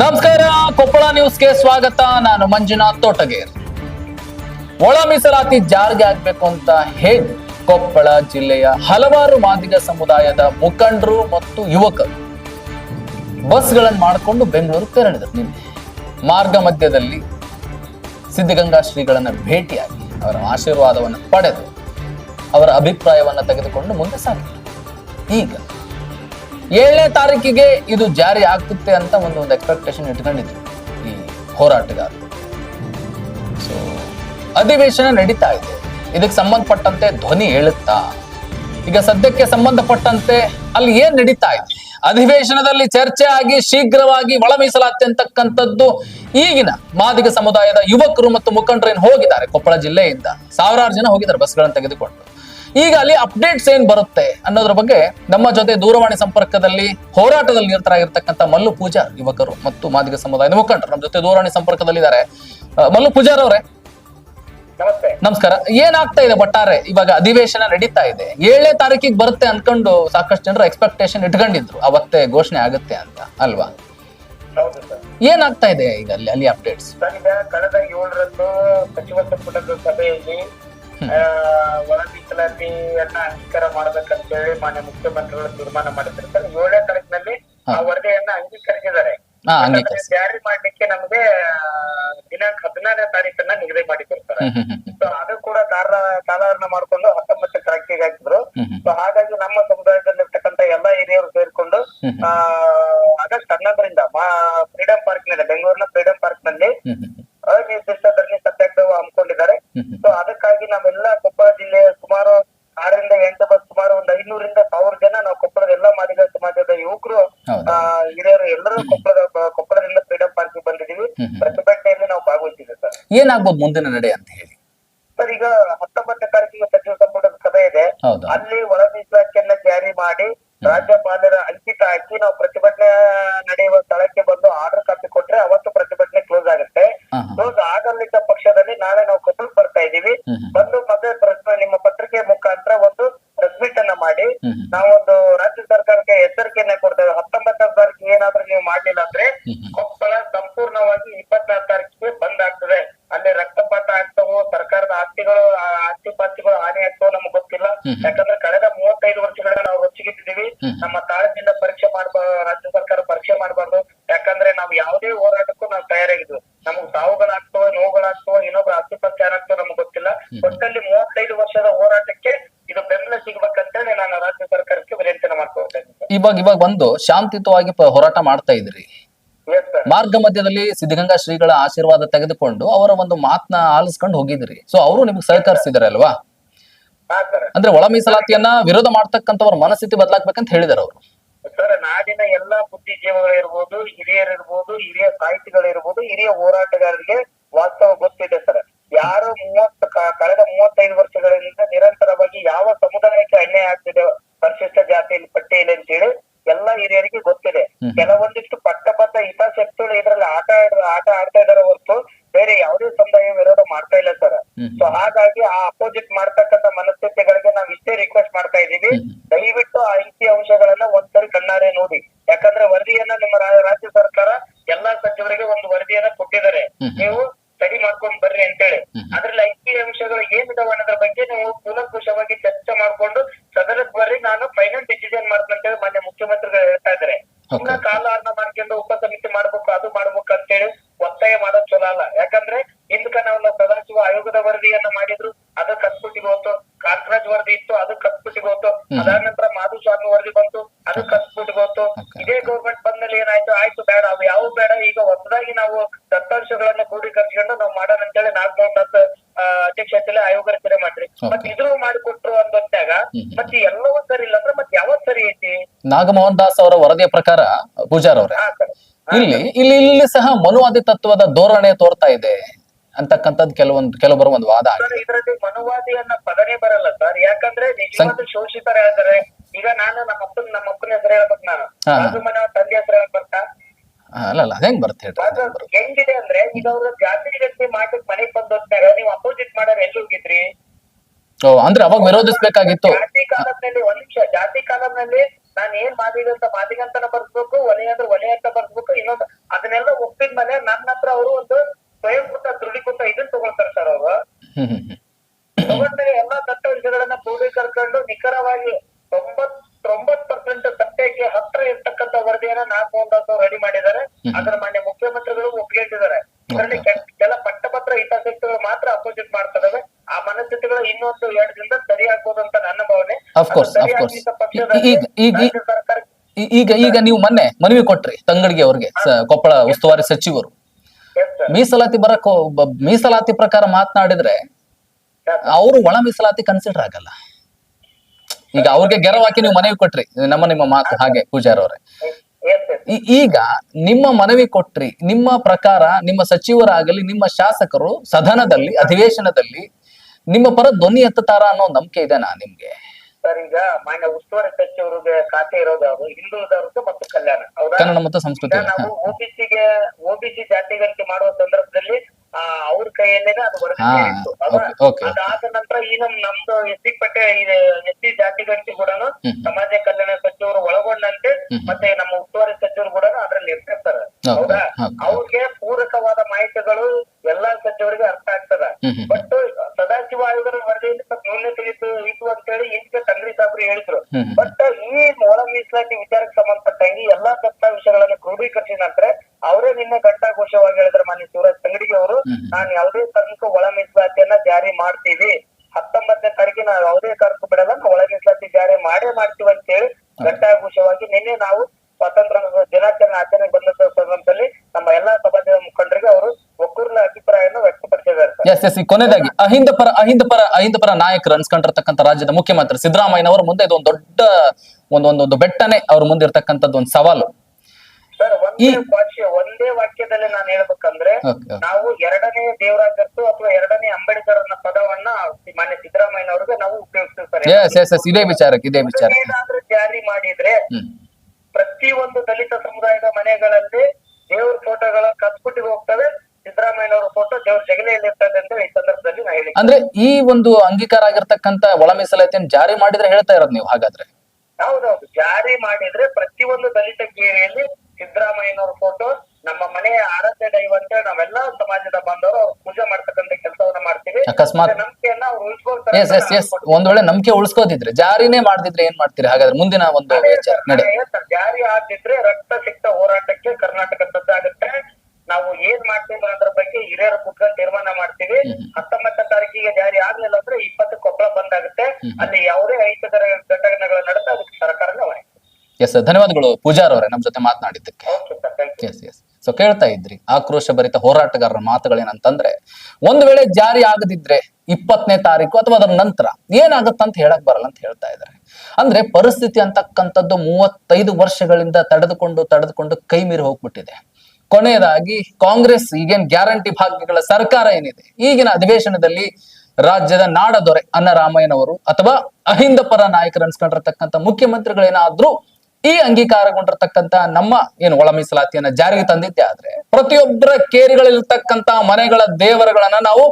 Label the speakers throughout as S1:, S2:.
S1: ನಮಸ್ಕಾರ, ಕೊಪ್ಪಳ ನ್ಯೂಸ್ಗೆ ಸ್ವಾಗತ. ನಾನು ಮಂಜುನಾಥ್ ತೋಟಗೇರ್ ಒಳ ಮೀಸಲಾತಿ ಜಾರಿಗೆ ಆಗ್ಬೇಕು ಅಂತ ಹೇಳಿ ಕೊಪ್ಪಳ ಜಿಲ್ಲೆಯ ಹಲವಾರು ಮಾದಿಗ ಸಮುದಾಯದ ಮುಖಂಡರು ಮತ್ತು ಯುವಕರು ಬಸ್ಗಳನ್ನು ಮಾಡಿಕೊಂಡು ಬೆಂಗಳೂರು ತೆರಳಿದರು. ನಿನ್ನೆ ಮಾರ್ಗ ಮಧ್ಯದಲ್ಲಿ ಸಿದ್ಧಗಂಗಾ ಶ್ರೀಗಳನ್ನ ಭೇಟಿಯಾಗಿ ಅವರ ಆಶೀರ್ವಾದವನ್ನು ಪಡೆದು ಅವರ ಅಭಿಪ್ರಾಯವನ್ನು ತೆಗೆದುಕೊಂಡು ಮುಂದೆ ಸಾಗಿದರು. ಈಗ ಏಳನೇ ತಾರೀಕಿಗೆ ಇದು ಜಾರಿ ಆಗ್ತಿತ್ತೆ ಅಂತ ಒಂದು ಒಂದು ಎಕ್ಸ್ಪೆಕ್ಟೇಷನ್ ಇಟ್ಕೊಂಡಿದ್ರು ಈ ಹೋರಾಟಗಾರರು ಸೊ ಅಧಿವೇಶನ ನಡೀತಾ ಇದೆ. ಇದಕ್ಕೆ ಸಂಬಂಧಪಟ್ಟಂತೆ ಧ್ವನಿ ಹೇಳುತ್ತಾ ಈಗ ಸದ್ಯಕ್ಕೆ ಸಂಬಂಧಪಟ್ಟಂತೆ ಅಲ್ಲಿ ಏನ್ ನಡೀತಾ ಇದೆ? ಅಧಿವೇಶನದಲ್ಲಿ ಚರ್ಚೆ ಆಗಿ ಶೀಘ್ರವಾಗಿ ಒಳ ಮೀಸಲಾತಿ ಅಂತಕ್ಕಂಥದ್ದು ಈಗಿನ ಮಾದಿಗ ಸಮುದಾಯದ ಯುವಕರು ಮತ್ತು ಮುಖಂಡರೇನು ಹೋಗಿದ್ದಾರೆ ಕೊಪ್ಪಳ ಜಿಲ್ಲೆಯಿಂದ? ಸಾವಿರಾರು ಜನ ಹೋಗಿದ್ದಾರೆ ಬಸ್ಗಳನ್ನು ತೆಗೆದುಕೊಂಡು. ಈಗ ಅಲ್ಲಿ ಅಪ್ಡೇಟ್ಸ್ ಏನ್ ಬರುತ್ತೆ ಅನ್ನೋದ್ರ ಬಗ್ಗೆ ನಮ್ಮ ಜೊತೆ ದೂರವಾಣಿ ಸಂಪರ್ಕದಲ್ಲಿ ಹೋರಾಟದಲ್ಲಿ ನಿರತರಾಗಿರ್ತಕ್ಕಂಥ ಮಲ್ಲು ಪೂಜಾ ಯುವಕರು ಮತ್ತು ಮಾದಿಗ ಸಮುದಾಯದ ಮುಖಂಡರು ನಮ್ಮ ಜೊತೆ ದೂರವಾಣಿ ಸಂಪರ್ಕದಲ್ಲಿದ್ದಾರೆ. ಮಲ್ಲು ಪೂಜಾರ್ ಅವರೇ ನಮಸ್ಕಾರ. ಏನಾಗ್ತಾ ಇದೆ ಒಟ್ಟಾರೆ? ಇವಾಗ ಅಧಿವೇಶನ ನಡೀತಾ ಇದೆ. ಏಳನೇ ತಾರೀಕಿಗೆ ಬರುತ್ತೆ ಅನ್ಕೊಂಡು ಸಾಕಷ್ಟು ಜನರು ಎಕ್ಸ್ಪೆಕ್ಟೇಷನ್ ಇಟ್ಕೊಂಡಿದ್ರು. ಅವತ್ತೇ ಘೋಷಣೆ ಆಗುತ್ತೆ ಅಂತ ಅಲ್ವಾ? ಏನಾಗ್ತಾ ಇದೆ ಈಗ ಅಲ್ಲಿ ಅಲ್ಲಿ ಅಪ್ಡೇಟ್ಸ್
S2: ಕಳೆದ ಏಳರಂದು ಸಚಿವ ಸಂಪುಟದ ಸಭೆಯಲ್ಲಿ ಒಳ ಮೀಸಲಾತಿಯನ್ನ ಅಂಗೀಕಾರ ಮಾಡ್ಬೇಕಂತೇಳಿ ಮಾನ್ಯ ಮುಖ್ಯಮಂತ್ರಿಗಳು ತೀರ್ಮಾನ ಮಾಡಿದ್ರು ಸರ್ ಏಳನೇ ತಾರೀಕಿನಲ್ಲಿ ಆ ವರದಿಯನ್ನ ಅಂಗೀಕರಿಸಿದ್ದಾರೆ. ಜಾರಿ ಮಾಡ್ಲಿಕ್ಕೆ ನಮಗೆ ದಿನಾಂಕ ಹದಿನಾರನೇ ತಾರೀಕನ್ನ ನಿಗದಿ
S1: ಮಾಡಿಕೊಡ್ತಾರೆ
S2: ಸೊ ಅದು ಕೂಡ ಕಾರಣ ಕಾಲಹರಣ ಮಾಡ್ಕೊಂಡು ಹತ್ತೊಂಬತ್ತು ತಾರೀಕಿಗೆ ಹಾಕಿದ್ರು. ಸೊ ಹಾಗಾಗಿ ನಮ್ಮ ಸಮುದಾಯದಲ್ಲಿರ್ತಕ್ಕಂಥ ಎಲ್ಲಾ ಹಿರಿಯರು ಸೇರ್ಕೊಂಡು ಆ, ಆಗಸ್ಟ್ ಹನ್ನೊಂದರಿಂದ ಫ್ರೀಡಂ ಪಾರ್ಕ್ನಲ್ಲಿ ಬೆಂಗಳೂರಿನ ಫ್ರೀಡಂ ಪಾರ್ಕ್ನಲ್ಲಿ
S1: ಹ್ಮ್ ಹ್ಮ್
S2: ಅನಿರ್ದಿಷ್ಟ ಧರಣಿ ಸತ್ಯಾಗ್ರಹ ಹಮ್ಮಿಕೊಂಡಿದ್ದಾರೆ
S1: ಹ್ಮ್ ಹ್ಮ್
S2: ಸೊ ಅದಕ್ಕಾಗಿ ನಾವೆಲ್ಲ ಕೊಪ್ಪಳ ಜಿಲ್ಲೆಯ ಸುಮಾರು ಆರರಿಂದ ಎಂಟು ಬಸ್ ಸುಮಾರು ಒಂದು ಐನೂರಿಂದ ಸಾವಿರ ಜನ ನಾವು ಕೊಪ್ಪಳದ ಎಲ್ಲಾ ಮಾದಿಗ ಸಮಾಜದ ಯುವಕರು
S1: ಹೌದು
S2: ಆ, ಹಿರಿಯರು ಎಲ್ಲರೂ ಕೊಪ್ಪಳದ ಕೊಪ್ಪಳದಿಂದ ಫ್ರೀಡಂ ಪಾರ್ಕ್
S1: ಹ್ಮ್.
S2: ಪ್ರತಿಭಟನೆಯಲ್ಲಿ ನಾವು ಸರ್.
S1: ಏನಾಗ್ಬೋದು ಮುಂದಿನ ನಡೆ ಅಂತ ಹೇಳಿ?
S2: ಸರ್ ಈಗ ಹತ್ತೊಂಬತ್ತನೇ ತಾರೀಕಿಗೆ ಸಚಿವ ಸಂಪುಟದ ಸಭೆ ಇದೆ. ಅಲ್ಲಿ ಒಳ ಮೀಸಲಾತಿಯನ್ನ ಜಾರಿ ಮಾಡಿ ರಾಜ್ಯಪಾಲರ ಅಂಕಿತ ಹಾಕಿ ನಾವು ಪ್ರತಿಭಟನೆ ನಡೆಯುವ ಸ್ಥಳಕ್ಕೆ ಬಂದು ಆರ್ಡರ್ ಕಾಪಿ ಕೊಟ್ರೆ ಅವತ್ತು ಪ್ರತಿಭಟನೆ ಕ್ಲೋಸ್ ಆಗುತ್ತೆ. ಕ್ಲೋಸ್ ಆಗಲಿದ್ದ ಪಕ್ಷದಲ್ಲಿ ನಾಳೆ ನಾವು ಕೊಪ್ಪಳಕ್ಕೆ ಬರ್ತಾ
S1: ಹ್ಮ್
S2: ಬಂದು ಮತ್ತೆ ಪ್ರಶ್ನೆ ನಿಮ್ಮ ಪತ್ರಿಕೆ ಮುಖಾಂತರ ಒಂದು ಪ್ರೆಸ್ ಮೀಟ್ ಅನ್ನ ಮಾಡಿ
S1: ಹ್ಮ್
S2: ಸಂಪೂರ್ಣವಾಗಿ ಇಪ್ಪತ್ನಾಲ್ಕು ತಾರೀಕಿಗೆ ಬಂದ್ ಆಗ್ತದೆ. ಅಲ್ಲಿ ರಕ್ತಪಾತ ಆಗ್ತವೋ ಸರ್ಕಾರದ ಆಸ್ತಿಗಳು ಆಸ್ತಿ ಪಾಸ್ತಿಗಳು ಹಾನಿ ಆಗ್ತವೋ ನಮ್ಗೆ ಗೊತ್ತಿಲ್ಲ. ಯಾಕಂದ್ರೆ ಕಳೆದ ಮೂವತ್ತೈದು ವರ್ಷಗಳಿಂದ ನಾವು ರೊಚ್ಚಿಗಿಟ್ಟಿದೀವಿ. ನಮ್ಮ ತಾಳ್ಮೆಯಿಂದ ಪರೀಕ್ಷೆ ಮಾಡಬಾರ್ದು ರಾಜ್ಯ ಸರ್ಕಾರ ಪರೀಕ್ಷೆ ಮಾಡಬಾರ್ದು. ಯಾಕಂದ್ರೆ ನಾವು ಯಾವುದೇ ಹೋರಾಟಕ್ಕೂ ನಾವು ತಯಾರಾಗಿದ್ವಿ ನಮ್ಗೆ ಸಾವುಗಳಾಗ್ತವೋ ನೋವುಗಳಾಗ್ತವ ಇನ್ನೊಬ್ರು ಆಸ್ತಿ ಪಾಸ್ತಿ ಏನಾಗ್ತವೋ ನಮ್ಗೆ ಗೊತ್ತಿಲ್ಲ. ಒಟ್ಟಲ್ಲಿ ಮೂವತ್ತೈದು ವರ್ಷದ ಹೋರಾಟಕ್ಕೆ ಇದು ಬೆಂಬಲ ಸಿಗ್ಬೇಕಂತೇಳಿ ನಾನು ರಾಜ್ಯ ಸರ್ಕಾರಕ್ಕೆ ವಿನಂತಿ ಮಾಡ್ಕೋತೇನೆ
S1: ಇವಾಗ ಇವಾಗ ಬಂದು ಶಾಂತಿಯುತವಾಗಿ ಹೋರಾಟ ಮಾಡ್ತಾ ಇದ್ರಿ ಮಾರ್ಗ ಮಧ್ಯದಲ್ಲಿ ಸಿದ್ಧಗಂಗಾ ಶ್ರೀಗಳ ಆಶೀರ್ವಾದ ತೆಗೆದುಕೊಂಡು ಅವರ ಒಂದು ಮಾತನ್ನ ಆಲಿಸ್ಕೊಂಡು ಹೋಗಿದ್ರಿ. ಸೊ ಅವರು ನಿಮ್ಗೆ ಸಹಕರಿಸಿದಾರೆ ಅಲ್ವಾ? ಅಂದ್ರೆ ಒಳ ಮೀಸಲಾತಿಯನ್ನ ವಿರೋಧ ಮಾಡ್ತಕ್ಕಂಥವ್ರ ಮನಸ್ಥಿತಿ ಬದಲಾಗ್ಬೇಕಂತ ಹೇಳಿದಾರೆ ಅವರು.
S2: ಸರ್, ನಾಡಿನ ಎಲ್ಲಾ ಬುದ್ಧಿಜೀವಿಗಳು ಇರ್ಬೋದು, ಹಿರಿಯರು ಇರ್ಬೋದು, ಹಿರಿಯ ಸಾಹಿತಿಗಳು ಇರ್ಬೋದು, ಹಿರಿಯ ಹೋರಾಟಗಾರರಿಗೆ ವಾಸ್ತವ ಗೊತ್ತಿದೆ ಸರ್. ಯಾರು ಮೂವತ್ತು ಕಳೆದ ಮೂವತ್ತೈದು ವರ್ಷಗಳಿಂದ ರಿಕ್ವೆಸ್ಟ್ ಮಾಡ್ತಾ ಇದೀವಿ ದಯವಿಟ್ಟು ಆ ಅಂಕಿ ಅಂಶಗಳನ್ನ ಒಂದ್ಸರಿ ಕಣ್ಣಾರೆ ನೋಡಿ. ಯಾಕಂದ್ರೆ ವರದಿಯನ್ನ ನಿಮ್ಮ ರಾಜ್ಯ ಸರ್ಕಾರ ಎಲ್ಲಾ ಸಚಿವರಿಗೆ ಒಂದು ವರದಿಯನ್ನ ಕೊಟ್ಟಿದ್ದಾರೆ. ನೀವು ಸರಿ ಮಾಡ್ಕೊಂಡ್ ಬರ್ರಿ ಅಂತೇಳಿ. ಅದ್ರಲ್ಲಿ ಅಂಕಿ ಅಂಶಗಳು ಏನಿದಾವ ಅನ್ನೋದ್ರ ಬಗ್ಗೆ ನೀವು ಕೂಲಂಕುಷವಾಗಿ ಚರ್ಚೆ ಮಾಡ್ಕೊಂಡು ಸದನಕ್ಕೆ ಬರ್ರಿ. ನಾನು ಫೈನಲ್ ಡಿಸಿಷನ್ ಮಾಡ್ತಂತೇಳಿ ಮಾನ್ಯ ಮುಖ್ಯಮಂತ್ರಿಗಳು ಹೇಳ್ತಾ ಇದ್ದಾರೆ. ಸುಮ್ಮನೆ ಅದಾದ ನಂತರ ಮಾಧುಸ್ವಾಮಿ ವರದಿ ಬಂತು ಅದು ಕಸ್ಬಿಟ್ಟು
S1: ಬಂತು.
S2: ಇದೇ ಗೌರ್ಮೆಂಟ್ ಬಂದ್ಮೇಲೆ ಏನಾಯ್ತು? ಆಯ್ತು ಬೇಡ. ಅವು ಯಾವ ಬೇಡ? ಈಗ ಹೊಸದಾಗಿ ನಾವು ದತ್ತಾಂಶಗಳನ್ನ ಕ್ರೋಢೀಕರಿಸಿಕೊಂಡು ನಾವು ಮಾಡೋಣ ಅಂತೇಳಿ ನಾಗಮೋಹನ್ ದಾಸ್ ಆ, ಅಧ್ಯಕ್ಷತೆಯಲ್ಲಿ ಆಯೋಗ ರಚನೆ ಮಾಡ್ರಿ
S1: ಮತ್
S2: ಮತ್ತೆ ಇದ್ರು ಮಾಡಿಕೊಟ್ರು ಅಂತ
S1: ಗೊತ್ತಾಗ
S2: ಮತ್ತೆ ಎಲ್ಲವೂ ಸರಿ ಇಲ್ಲ ಅಂದ್ರೆ ಮತ್ತೆ ಯಾವತ್ ಸರಿ ಐತಿ?
S1: ನಾಗಮೋಹನ್ ದಾಸ್ ಅವರ ವರದಿಯ ಪ್ರಕಾರ ಪೂಜಾರ್ ಅವರೇ. ಇಲ್ಲಿ ಇಲ್ಲಿ ಇಲ್ಲಿ ಸಹ ಮನುವಾದಿ ತತ್ವದ ಧೋರಣೆ ತೋರ್ತಾ ಇದೆ. ಅಂತಕ್ಕಂಥದ್ದು ಕೆಲವೊಂದು ಕೆಲವೊಬ್ಬರ ಒಂದು ವಾದ ಆಗಿದೆ.
S2: ಇದರಲ್ಲಿ ಮನುವಾದಿ ಅನ್ನೋ ಪದನೇ ಬರಲ್ಲ ಸರ್. ಯಾಕಂದ್ರೆ ನಿಜವಾದ ಶೋಷಿತರಾದರೆ ಈಗ ನಾನು ನಮ್ಮ ಅಪ್ಪನ ನಮ್ಮ ಅಪ್ಪನ ಹೆಸರು ಹೇಳ್ಬೇಕು ನಾನು. ಅದು ಮನೆ ತಂದೆ ಹೆಸರು ಹೇಳ್ಬೇಕ
S1: ಅಲ್ಲ ಅಲ್ಲ ಹೆಂಗ್ ಬರುತ್ತೆ ಹೇಳ್ರಿ?
S2: ಹೆಂಗಿದೆ ಅಂದ್ರೆ ಈಗ ಅವ್ರು ಜಾತಿ ಗಟ್ಟಿ ಮಾಡಕ್ ಮನೆಗ್ ಬಂದ್ ಹೋಗ್ತಾರೆ. ನೀವು ಅಪೋಸಿಟ್ ಮಾಡೋರು ಎಲ್ಲಿ ಹೋಗಿದ್ರಿ?
S1: ಓ ಅಂದ್ರೆ ಅವಾಗ ವಿರೋಧಿಸ್ಬೇಕಾಗಿತ್ತು.
S2: ಜಾತಿ ಕಾಲದಲ್ಲಿ ಒಂದ್ ನಿಮಿಷ ಜಾತಿ ಕಾಲದಲ್ಲಿ ನಾನು ಏನ್ ಮಾದಿಗೆ ಅಂತ ಮಾದಿಗೆ ಅಂತ ಬರ್ಸ್ಬೇಕು ಒಲೆ ಅಂದ್ರೆ ಒಲೆ ಅಂತ ಬರ್ಸ್ಬೇಕು ಇನ್ನೊಂದು ಅದನ್ನೆಲ್ಲ ಒಪ್ಪಿದ್ಮೇಲೆ ನನ್ನ ಹತ್ರ ಅವರು ಒಂದು ಸ್ವಯಂಕೃತ ತಗೊಂಡ್ರೆ ಎಲ್ಲಾ ದಟ್ಟ ವಿಷಯಗಳನ್ನ ಕ್ರೋಢೀಕರಿಸ್ಕೊಂಡು ನಿಖರವಾಗಿ ತೊಂಬತ್ ತೊಂಬತ್ ಪರ್ಸೆಂಟ್ ಸತ್ಯಕ್ಕೆ ಹತ್ರ ಇರ್ತಕ್ಕಂತ ವರದಿಯನ್ನ ನಾಲ್ಕು ಒಂದು ರೆಡಿ ಮಾಡಿದ್ದಾರೆ. ಅದರ ಮಾನ್ಯ ಮುಖ್ಯಮಂತ್ರಿಗಳು ಒಪ್ಪಿಗೆಟ್ಟಿದ್ದಾರೆ. ಅದರಲ್ಲಿ ಕೆಲ- ಪಟ್ಟಪತ್ರ ಹಿತಾಸಕ್ತಿಗಳು ಮಾತ್ರ ಅಪೋಸಿಟ್ ಮಾಡ್ತಿದಾವೆ ಆ ಮನಸ್ಥಿತಿಗಳು ಇನ್ನೊಂದು ಎರಡು ದಿನದ ಸರಿ ಆಗ್ಬೋದು ಅಂತ ನನ್ನ ಭಾವನೆ.
S1: ಈಗ- ಈಗ- ನೀವು ಮೊನ್ನೆ ಮನವಿ ಕೊಟ್ರಿ ತಂಗಡಿಗೆ ಅವ್ರಿಗೆ ಕೊಪ್ಪಳ ಉಸ್ತುವಾರಿ ಸಚಿವರು. ಮೀಸಲಾತಿ ಬರಕ್ ಮೀಸಲಾತಿ ಪ್ರಕಾರ ಮಾತನಾಡಿದ್ರೆ ಅವರು ಒಳ ಮೀಸಲಾತಿ ಕನ್ಸಿಡರ್ ಆಗಲ್ಲ. ಈಗ ಅವ್ರಿಗೆ ಗೆರವಾಕಿ ನೀವು ಮನವಿ ಕೊಟ್ರಿ. ನಮ್ಮ ನಿಮ್ಮ ಮಾತು ಹಾಗೆ ಪೂಜಾರ್ ಅವರೇ. ಈಗ ನಿಮ್ಮ ಮನವಿ ಕೊಟ್ರಿ ನಿಮ್ಮ ಪ್ರಕಾರ ನಿಮ್ಮ ಸಚಿವರಾಗಲಿ ನಿಮ್ಮ ಶಾಸಕರು ಸದನದಲ್ಲಿ ಅಧಿವೇಶನದಲ್ಲಿ ನಿಮ್ಮ ಪರ ಧ್ವನಿ ಎತ್ತಾರ ಅನ್ನೋ ನಂಬಿಕೆ ಇದೆನಾ ನಿಮ್ಗೆ?
S2: ಸರ್ ಈಗ ಮಾನ್ಯ ಉಸ್ತುವಾರಿ ಸಚಿವರಿಗೆ ಖಾತೆ ಇರೋದು ಅವರು ಹಿಂದುಳಿದವ್ರಿಗೆ ಮತ್ತು ಕಲ್ಯಾಣ. ಹೌದಾ?
S1: ಕನ್ನಡ ಮತ್ತು ಸಂಸ್ಕೃತಿ.
S2: ನಾವು ಒಬಿಸಿಗೆ ಒಬಿಸಿ ಜಾತಿಗಳಿಗೆ ಮಾಡುವ ಸಂದರ್ಭದಲ್ಲಿ ಅವ್ರ ಕೈಯಲ್ಲೇನೆ ಅದು
S1: okay.
S2: ಅದಾದ ನಂತರ ಈ ನಮ್ ನಮ್ದು ಎಸ್ ಸಿ ಪಟ್ಟೆ ಎಸ್ ಸಿ ಜಾತಿಗರಿಕೆ ಕೂಡ ಸಮಾಜ ಕಲ್ಯಾಣ ಸಚಿವರು ಒಳಗೊಂಡಂತೆ ಮತ್ತೆ ನಮ್ಮ ಉಸ್ತುವಾರಿ ಸಚಿವರು ಕೂಡ ಅದ್ರಲ್ಲಿ ಇರ್ತಿರ್ತಾರೆ. ಹೌದಾ. ಅವ್ರಿಗೆ ಪೂರಕವಾದ ಮಾಹಿತಿಗಳು ಎಲ್ಲಾ ಸಚಿವರಿಗೆ ಅರ್ಥ ಆಗ್ತದ. ವಿಚಾರಕ್ಕೆ ಸಂಬಂಧಪಟ್ಟಂಗೆ ಎಲ್ಲಾ ದತ್ತಾಂಶಗಳನ್ನು ಕ್ರೋಢೀಕರಿಸಿದ ನಂತರ ಅವರೇ ನಿನ್ನೆ ಘಂಟಾಘೋಷವಾಗಿ ಹೇಳಿದ್ರೆ ಮಾನ್ಯ ಶಿವರಾಜ್ ತಂಗಡಿಗೆ ಅವರು. ನಾನು ಯಾವುದೇ ಕಾರಣಕ್ಕೂ ಒಳ ಮೀಸಲಾತಿಯನ್ನ ಜಾರಿ ಮಾಡ್ತೀವಿ. ಹತ್ತೊಂಬತ್ತನೇ ತಾರೀಕಿಗೆ ನಾವು ಯಾವುದೇ ಕಾರಣಕ್ಕೂ ಬಿಡಲ್ಲ ನಾವು ಒಳ ಮೀಸಲಾತಿ ಜಾರಿ ಮಾಡೇ ಮಾಡ್ತೀವಿ ಅಂತ ಹೇಳಿ ಘಂಟಾಘೋಷವಾಗಿ ನಿನ್ನೆ ನಾವು ಸ್ವಾತಂತ್ರ್ಯ ದಿನಾಚರಣೆ ಆಚರಣೆ ಬಂದ ಸಂದರ್ಭದಲ್ಲಿ ನಮ್ಮ ಎಲ್ಲಾ ಸಮಾಜದ ಮುಖಂಡರಿಗೆ ಅವರು ಒಕ್ಕೂರಿನ ಅಭಿಪ್ರಾಯವನ್ನು ವ್ಯಕ್ತಪಡಿಸಿದ್ದಾರೆ
S1: ಎಸ್ ಎಸ್ ಕೊನೆಯದಾಗಿ ಅಹಿಂದ ಪರ ಅಹಿಂದ ಪರ ಅಹಿಂದ ಪರ ನಾಯಕರು ಅನ್ಸ್ಕೊಂಡಿರ್ತಕ್ಕಂಥ ರಾಜ್ಯದ ಮುಖ್ಯಮಂತ್ರಿ ಸಿದ್ದರಾಮಯ್ಯನವರು ಮುಂದೆ ಇದೊಂದು ದೊಡ್ಡ ಒಂದು ಒಂದು ಒಂದು ಬೆಟ್ಟನೆ ಅವ್ರ ಮುಂದೆ ಇರ್ತಕ್ಕಂಥದ್ದು ಒಂದು ಸವಾಲು.
S2: ಸರ್ ಒಂದೇ ವಾಕ್ಯದಲ್ಲಿ ನಾನು ಹೇಳ್ಬೇಕಂದ್ರೆ. ನಾವು ಎರಡನೇ ದೇವರಾಜರ್ತು ಅಥವಾ ಎರಡನೇ ಅಂಬೇಡ್ಕರ್ ಅನ್ನೋ ಪದವನ್ನ ಮಾನ್ಯ ಸಿದ್ದರಾಮಯ್ಯ ಅವ್ರಿಗೆ ನಾವು ಉಪಯೋಗಿಸ್ತೀವಿ
S1: ಇದೇ ವಿಚಾರಕ್ಕೆ ಇದೇ ವಿಚಾರ
S2: ಏನಾದ್ರೂ ಜಾರಿ ಮಾಡಿದ್ರೆ
S1: ಪ್ರತಿ
S2: ಒಂದು ದಲಿತ ಸಮುದಾಯದ ಮನೆಗಳಲ್ಲಿ ದೇವ್ರ ಫೋಟೋಗಳ ಕತ್ಬಿಟ್ಟಿಗೆ ಹೋಗ್ತವೆ ಸಿದ್ದರಾಮಯ್ಯನವರ ಫೋಟೋ ದೇವ್ರ ಜಗಲಿಯಲ್ಲಿ ಇರ್ತದೆ ಅಂತ ಈ ಸಂದರ್ಭದಲ್ಲಿ ನಾ ಹೇಳಿ
S1: ಅಂದ್ರೆ ಈ ಒಂದು ಅಂಗೀಕಾರ ಆಗಿರ್ತಕ್ಕಂತ ಒಳ ಮೀಸಲಾತಿಯನ್ನು ಜಾರಿ ಮಾಡಿದ್ರೆ ಹೇಳ್ತಾ ಇರೋದು ನೀವು ಹಾಗಾದ್ರೆ.
S2: ಹೌದೌದು ಜಾರಿ ಮಾಡಿದ್ರೆ ಪ್ರತಿಯೊಂದು ದಲಿತ ಕೇರಿಯಲ್ಲಿ ಸಿದ್ದರಾಮಯ್ಯನವರ ಫೋಟೋ ನಮ್ಮ ಮನೆಯ ಆರಾಧ್ಯ ದೈವ ಅಂತ ನಾವೆಲ್ಲ ಸಮಾಜದ ಬಾಂಧವರು ಅವ್ರು ಪೂಜೆ ಮಾಡ್ತಕ್ಕಂತ ಕೆಲಸವನ್ನ ಮಾಡ್ತೀವಿ.
S1: ಅಕಸ್ಮಾತ್-
S2: ನಂಬಿಕೆಯನ್ನ ಅವ್ರು ಉಳಿಸ್ಕೊಳ್ತಾರೆ
S1: ಎಸ್ ಎಸ್ ಎಸ್ ಒಂದ್ ವೇಳೆ ನಂಬಿಕೆ ಉಳಿಸ್ಕೋದಿದ್ರೆ ಜಾರಿನೇ ಮಾಡ್ದಿದ್ರೆ ಏನ್ ಮಾಡ್ತೀರಿ? ಹಾಗಾದ್ರೆ ಮುಂದಿನ ಒಂದು ವಿಚಾರ ನಡೆ.
S2: ಇಪ್ಪತ್ತು ಕೊಪ್ಪಳ ಬಂದಾಗುತ್ತೆ. ಅಲ್ಲಿ ಯಾವುದೇ ಘಟನೆಗಳು ನಡೆದ ಅದಕ್ಕೆ ಸರ್ಕಾರನೇ ಹೊಣೆ.
S1: ಎಸ್ ಧನ್ಯವಾದಗಳು ಪೂಜಾರ್ ಅವರೇ ನಮ್ಮ ಜೊತೆ ಮಾತನಾಡಿದ್ದಕ್ಕೆ. ಎಸ್ ಎಸ್ ಸೊ ಕೇಳ್ತಾ ಇದ್ರಿ ಆಕ್ರೋಶ ಭರಿತ ಹೋರಾಟಗಾರರ ಮಾತುಗಳೇನಂತಂದ್ರೆ ಒಂದ್ ವೇಳೆ ಜಾರಿ ಆಗದಿದ್ರೆ ಇಪ್ಪತ್ತನೇ ತಾರೀಕು ಅಥವಾ ಅದರ ನಂತರ ಏನಾಗತ್ತಂತ ಹೇಳಕ್ ಬರಲ್ಲ ಅಂತ ಹೇಳ್ತಾ ಇದ್ದಾರೆ. ಅಂದ್ರೆ ಪರಿಸ್ಥಿತಿ ಅಂತಕ್ಕಂಥದ್ದು ಮೂವತ್ತೈದು ವರ್ಷಗಳಿಂದ ತಡೆದುಕೊಂಡು ತಡೆದುಕೊಂಡು ಕೈ ಮೀರಿ ಹೋಗ್ಬಿಟ್ಟಿದೆ. ಕೊನೆಯದಾಗಿ ಕಾಂಗ್ರೆಸ್ ಈಗೇನ್ ಗ್ಯಾರಂಟಿ ಭಾಗ್ಯಗಳ ಸರ್ಕಾರ ಏನಿದೆ ಈಗಿನ ಅಧಿವೇಶನದಲ್ಲಿ ರಾಜ್ಯದ ನಾಡ ದೊರೆ ಅನ್ನರಾಮಯ್ಯನವರು ಅಥವಾ ಅಹಿಂದ ಪರ ನಾಯಕರು ಅನ್ಸ್ಕೊಂಡಿರ್ತಕ್ಕಂಥ ಮುಖ್ಯಮಂತ್ರಿಗಳೇನಾದ್ರೂ ಈ ಅಂಗೀಕಾರಗೊಂಡಿರ್ತಕ್ಕಂತ ನಮ್ಮ ಏನು ಒಳ ಮೀಸಲಾತಿಯನ್ನ ಜಾರಿಗೆ ತಂದಿದ್ದೆ ಆದ್ರೆ ಪ್ರತಿಯೊಬ್ಬರ ಕೇರಿಗಳಲ್ಲಿರ್ತಕ್ಕಂತ ಮನೆಗಳ ದೇವರಗಳನ್ನ ನಾವು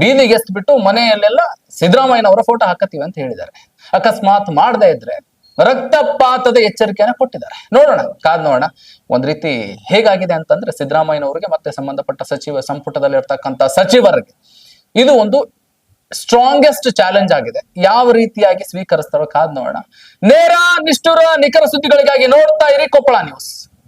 S1: ಬೀದಿಗೆ ಎಸ್ಬಿಟ್ಟು ಮನೆಯಲ್ಲೆಲ್ಲ ಸಿದ್ದರಾಮಯ್ಯನವರ ಫೋಟೋ ಹಾಕತ್ತೀವಿ ಅಂತ ಹೇಳಿದ್ದಾರೆ. ಅಕಸ್ಮಾತ್ ಮಾಡದೇ ಇದ್ರೆ ರಕ್ತಪಾತದ ಎಚ್ಚರಿಕೆಯನ್ನ ಕೊಟ್ಟಿದ್ದಾರೆ. ನೋಡೋಣ, ಕಾದ್ ನೋಡೋಣ. ಒಂದ್ ರೀತಿ ಹೇಗಾಗಿದೆ ಅಂತಂದ್ರೆ ಸಿದ್ದರಾಮಯ್ಯನವರಿಗೆ ಮತ್ತೆ ಸಂಬಂಧಪಟ್ಟ ಸಚಿವ ಸಂಪುಟದಲ್ಲಿ ಇರ್ತಕ್ಕಂಥ ಸಚಿವರಿಗೆ ಇದು ಒಂದು ಸ್ಟ್ರಾಂಗೆಸ್ಟ್ ಚಾಲೆಂಜ್ ಆಗಿದೆ. ಯಾವ ರೀತಿಯಾಗಿ ಸ್ವೀಕರಿಸ್ತಾರೋ ಕಾದ್ ನೋಡೋಣ. ನೇರ, ನಿಷ್ಠುರ, ನಿಖರ ಸುದ್ದಿಗಳಿಗಾಗಿ ನೋಡ್ತಾ ಇರಿ ಕೊಪ್ಪಳ ನ್ಯೂಸ್